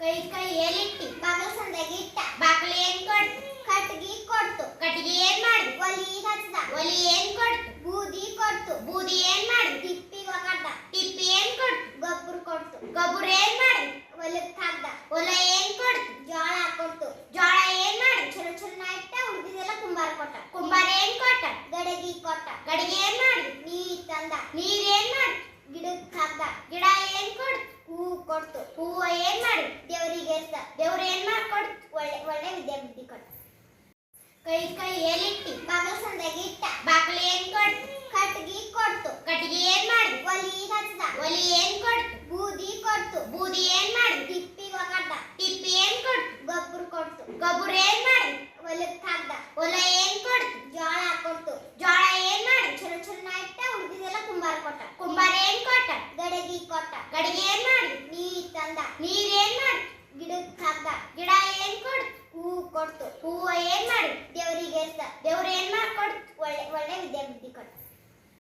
ಕೈ ಕೈ ಏಲಿಟ್ಟಿ ಬಾಗಿಲು ಸಂದಾಗಿ ಇಟ್ಟ. ಬಾಗಿಲು ಏನ್ ಕೊಡ್ತು? ಕಟ್ಗಿ ಕೊಡ್ತು. ಕಟ್ಟಿಗೆ ಏನ್ ಮಾಡ್ದು? ಒಲಿ ಹಚ್ಚದ ಒಲಿ ಏನ್ ಕೊಡ್ತು? ಬೂದಿ ಕೊಡ್ತು. ಬೂದಿ ಏನ್ ಮಾಡ್ದು? ತಿಪ್ಪಿ ಒಗಡ್ಡ ತಿಪ್ಪಿ ಏನ್ ಕೊಡ್ತು? ಗೊಬ್ಬರ ಕೊಡ್ತು. ಗೊಬ್ಬರ ಏನ್ ಮಾಡ್ದು? ಹೊಲಕ್ ಹಾಕ್ದ. ಹೊಲ ಏನ್ ಕೊಡ್ತು? ಜೋಳ ಕೊಡ್ತು. ಜೋಳ ಏನ್ ಮಾಡ್ದು? ಚಲೋ ಚಲೋ ಇಟ್ಟ ಉಳಿದಿದ್ದೆಲ್ಲ ಕುಂಬಾರ ಕೊಟ್ಟ. ಕುಂಬಾರ ಏನ್ ಕೊಟ್ಟ? ಗಡಗಿ ಕೊಟ್ಟ. ಗಡಿಗೆ ಏನ್ ಮಾಡ್ದು? ನೀ ತಂದ. ನೀರ್ ಏನ್ ಮಾಡ್ದು ಗಿಡಕ್ ಹಾಕ್ದ ಗಿಡ ಏನ್ ಕೊಡ್ತು ಹೂ ಕೊಡ್ತು. ಹೂವ ಏನ್ ಮಾಡಿ? ದೇವರಿಗೆ ದೇವ್ರು ಏನ್ ಮಾಡ್ಕೊಡ್ತು ಒಳ್ಳೆ ಒಳ್ಳೆ ವಿದ್ಯಾಬುದ್ಧಿ ಕೊಟ್ಟ ಕೈ ಕೈ ಏಲಿಟ್ಟಿ ಬಾಗಿಲು ಸಂದಾಗಿ ಇಟ್ಟ. ಬಾಗಿಲು ಏನ್ ಕೊಡ್ತು? ಕಟ್ಗಿ ಕೊಡ್ತು. ಕಟ್ಗಿ ಏನ್ ಮಾಡಿ? ಒಲಿ ಹಚ್ಚದ. ಒಲಿ ಏನ್ ಕೊಡ್ತು? ಬೂದಿ ಕೊಡ್ತು. ಬೂದಿ ಏನ್ ಮಾಡಿ? ತಿಪ್ಪಿ ಒಗಡ್ಡ ತಿಪ್ಪಿ ಏನ್ ಕೊಡ್ತು? ಗೊಬ್ಬರ ಕೊಡ್ತು. ಗೊಬ್ಬರ ಏನ್ ಮಾಡಿ? ಹೊಲಕ್ ಹಾಕ್ದ. ಹೊಲ ಏನ್ ಕೊಡ್ತು? ಜೋಳ ಕೊಡ್ತು. ಜೋಳ ಏನ್ ಮಾಡಿ? ಚಲೋ ಚಲೋ ಇಟ್ಟ ಉಳಿದಿದೆಲ್ಲ ಕುಂಬಾರ ಕೊಟ್ಟ. ಕುಂಬಾರ ಏನ್ ಕೊಟ್ಟ? ಗಡಗಿ ಕೊಟ್ಟ. ಗಡಗಿ ಏನ್ ಮಾಡ್ದು ನೀರ್ ತಂದ ನೀರ್ ಏನ್ ಮಾಡ್ದು ಗಿಡಕ್ ಹಾಕ್ದ ಗಿಡ ಏನ್ ಕೊಡ್ತು ಹೂ ಕೊಡ್ತು. ಹೂವ ಏನ್ ಮಾಡಿ ದೇವರಿಗೆ?